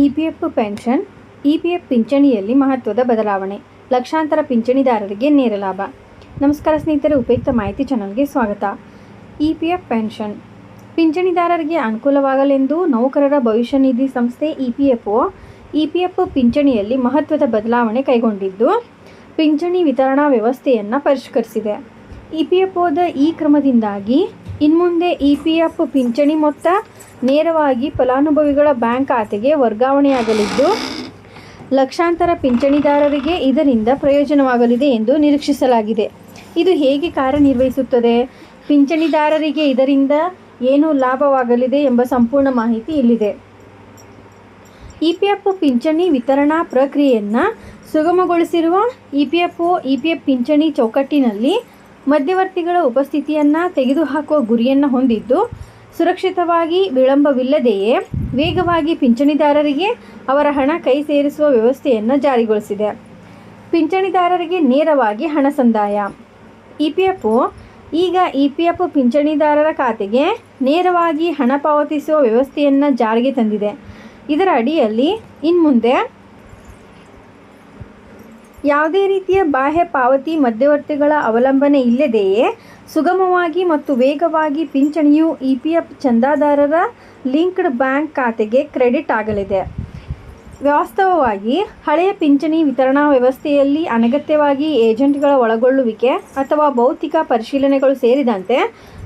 E P F pension, E P F ಪಿಂಚಣಿಯಲ್ಲಿ ಮಹತ್ವದ ಬದಲಾವಣೆ, ಲಕ್ಷಾಂತರ ಪಿಂಚಣಿದಾರರಿಗೆ ನೇರ ಲಾಭ. ನಮಸ್ಕಾರ ಸ್ನೇಹಿತರೆ, ಉಪಯುಕ್ತ ಮಾಹಿತಿ ಚಾನಲ್ಗೆ ಸ್ವಾಗತ. E P F pension. ಪಿಂಚಣಿದಾರರಿಗೆ ಅನುಕೂಲವಾಗಲೆಂದು ನೌಕರರ ಭವಿಷ್ಯ ನಿಧಿ ಸಂಸ್ಥೆ E P F O, E P F ಪಿಂಚಣಿಯಲ್ಲಿ ಮಹತ್ವದ ಬದಲಾವಣೆ ಕೈಗೊಂಡಿದ್ದು, ಪಿಂಚಣಿ ವಿತರಣಾ ವ್ಯವಸ್ಥೆಯನ್ನು ಪರಿಷ್ಕರಿಸಿದೆ. ಇ ಪಿ ಎಫ್ ಒದ ಈ ಕ್ರಮದಿಂದಾಗಿ ಇನ್ಮುಂದೆ ಇ ಪಿ ಎಫ್ ಪಿಂಚಣಿ ಮೊತ್ತ ನೇರವಾಗಿ ಫಲಾನುಭವಿಗಳ ಬ್ಯಾಂಕ್ ಖಾತೆಗೆ ವರ್ಗಾವಣೆಯಾಗಲಿದ್ದು, ಲಕ್ಷಾಂತರ ಪಿಂಚಣಿದಾರರಿಗೆ ಇದರಿಂದ ಪ್ರಯೋಜನವಾಗಲಿದೆ ಎಂದು ನಿರೀಕ್ಷಿಸಲಾಗಿದೆ. ಇದು ಹೇಗೆ ಕಾರ್ಯನಿರ್ವಹಿಸುತ್ತದೆ? ಪಿಂಚಣಿದಾರರಿಗೆ ಇದರಿಂದ ಏನು ಲಾಭವಾಗಲಿದೆ ಎಂಬ ಸಂಪೂರ್ಣ ಮಾಹಿತಿ ಇಲ್ಲಿದೆ. ಇ ಪಿ ಎಫ್ ಪಿಂಚಣಿ ವಿತರಣಾ ಪ್ರಕ್ರಿಯೆಯನ್ನು ಸುಗಮಗೊಳಿಸಿರುವ E P F O, E P F ಪಿಂಚಣಿ ಚೌಕಟ್ಟಿನಲ್ಲಿ ಮಧ್ಯವರ್ತಿಗಳ ಉಪಸ್ಥಿತಿಯನ್ನು ತೆಗೆದುಹಾಕುವ ಗುರಿಯನ್ನು ಹೊಂದಿದ್ದು, ಸುರಕ್ಷಿತವಾಗಿ ವಿಳಂಬವಿಲ್ಲದೆಯೇ ವೇಗವಾಗಿ ಪಿಂಚಣಿದಾರರಿಗೆ ಅವರ ಹಣ ಕೈ ಸೇರಿಸುವ ವ್ಯವಸ್ಥೆಯನ್ನು ಜಾರಿಗೊಳಿಸಿದೆ. ಪಿಂಚಣಿದಾರರಿಗೆ ನೇರವಾಗಿ ಹಣ ಸಂದಾಯ. ಇ ಪಿ ಎಫ್ ಈಗ ಇ ಪಿ ಎಫ್ ಪಿಂಚಣಿದಾರರ ಖಾತೆಗೆ ನೇರವಾಗಿ ಹಣ ಪಾವತಿಸುವ ವ್ಯವಸ್ಥೆಯನ್ನು ಜಾರಿಗೆ ತಂದಿದೆ. ಇದರ ಅಡಿಯಲ್ಲಿ ಇನ್ಮುಂದೆ ಯಾವುದೇ ರೀತಿಯ ಬಾಹ್ಯ ಪಾವತಿ ಮಧ್ಯವರ್ತಿಗಳ ಅವಲಂಬನೆ ಇಲ್ಲದೆಯೇ ಸುಗಮವಾಗಿ ಮತ್ತು ವೇಗವಾಗಿ ಪಿಂಚಣಿಯು ಇ ಪಿ ಎಫ್ ಚಂದಾದಾರರ ಲಿಂಕ್ಡ್ ಬ್ಯಾಂಕ್ ಖಾತೆಗೆ ಕ್ರೆಡಿಟ್ ಆಗಲಿದೆ. ವಾಸ್ತವವಾಗಿ, ಹಳೆಯ ಪಿಂಚಣಿ ವಿತರಣಾ ವ್ಯವಸ್ಥೆಯಲ್ಲಿ ಅನಗತ್ಯವಾಗಿ ಏಜೆಂಟ್ಗಳ ಒಳಗೊಳ್ಳುವಿಕೆ ಅಥವಾ ಭೌತಿಕ ಪರಿಶೀಲನೆಗಳು ಸೇರಿದಂತೆ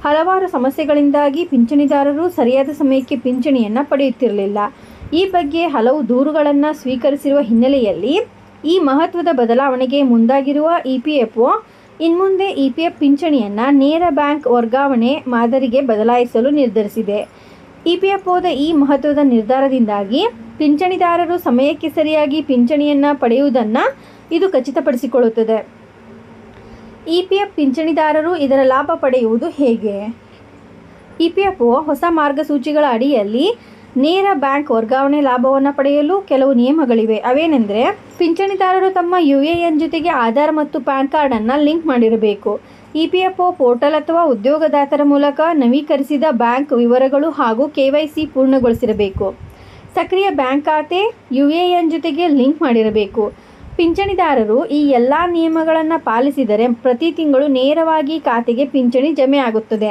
ಹಲವಾರು ಸಮಸ್ಯೆಗಳಿಂದಾಗಿ ಪಿಂಚಣಿದಾರರು ಸರಿಯಾದ ಸಮಯಕ್ಕೆ ಪಿಂಚಣಿಯನ್ನು ಪಡೆಯುತ್ತಿರಲಿಲ್ಲ. ಈ ಬಗ್ಗೆ ಹಲವು ದೂರುಗಳನ್ನು ಸ್ವೀಕರಿಸಿರುವ ಹಿನ್ನೆಲೆಯಲ್ಲಿ ಈ ಮಹತ್ವದ ಬದಲಾವಣೆಗೆ ಮುಂದಾಗಿರುವ ಇ ಪಿ ಎಫ್ ಒ, ಇನ್ಮುಂದೆ ಇ ಪಿ ಎಫ್ ಪಿಂಚಣಿಯನ್ನು ನೇರ ಬ್ಯಾಂಕ್ ವರ್ಗಾವಣೆ ಮಾದರಿಗೆ ಬದಲಾಯಿಸಲು ನಿರ್ಧರಿಸಿದೆ. ಇ ಪಿ ಎಫ್ ಒದ ಈ ಮಹತ್ವದ ನಿರ್ಧಾರದಿಂದಾಗಿ ಪಿಂಚಣಿದಾರರು ಸಮಯಕ್ಕೆ ಸರಿಯಾಗಿ ಪಿಂಚಣಿಯನ್ನು ಪಡೆಯುವುದನ್ನು ಇದು ಖಚಿತಪಡಿಸಿಕೊಳ್ಳುತ್ತದೆ. ಇ ಪಿ ಎಫ್ ಪಿಂಚಣಿದಾರರು ಇದರ ಲಾಭ ಪಡೆಯುವುದು ಹೇಗೆ? ಇ ಪಿ ಎಫ್ ಒ ಹೊಸ ಮಾರ್ಗಸೂಚಿಗಳ ಅಡಿಯಲ್ಲಿ ನೇರ ಬ್ಯಾಂಕ್ ವರ್ಗಾವಣೆ ಲಾಭವನ್ನು ಪಡೆಯಲು ಕೆಲವು ನಿಯಮಗಳಿವೆ. ಅವೇನೆಂದರೆ, ಪಿಂಚಣಿದಾರರು ತಮ್ಮ ಯು ಎ ಎನ್ ಜೊತೆಗೆ ಆಧಾರ್ ಮತ್ತು ಪ್ಯಾನ್ ಕಾರ್ಡನ್ನು ಲಿಂಕ್ ಮಾಡಿರಬೇಕು. E P F O portal ಅಥವಾ ಉದ್ಯೋಗದಾತರ ಮೂಲಕ ನವೀಕರಿಸಿದ ಬ್ಯಾಂಕ್ ವಿವರಗಳು ಹಾಗೂ ಕೆ ವೈ ಸಿ ಪೂರ್ಣಗೊಳಿಸಿರಬೇಕು. ಸಕ್ರಿಯ ಬ್ಯಾಂಕ್ ಖಾತೆ ಯು ಎ ಎನ್ ಜೊತೆಗೆ ಲಿಂಕ್ ಮಾಡಿರಬೇಕು. ಪಿಂಚಣಿದಾರರು ಈ ಎಲ್ಲ ನಿಯಮಗಳನ್ನು ಪಾಲಿಸಿದರೆ ಪ್ರತಿ ತಿಂಗಳು ನೇರವಾಗಿ ಖಾತೆಗೆ ಪಿಂಚಣಿ ಜಮೆ ಆಗುತ್ತದೆ.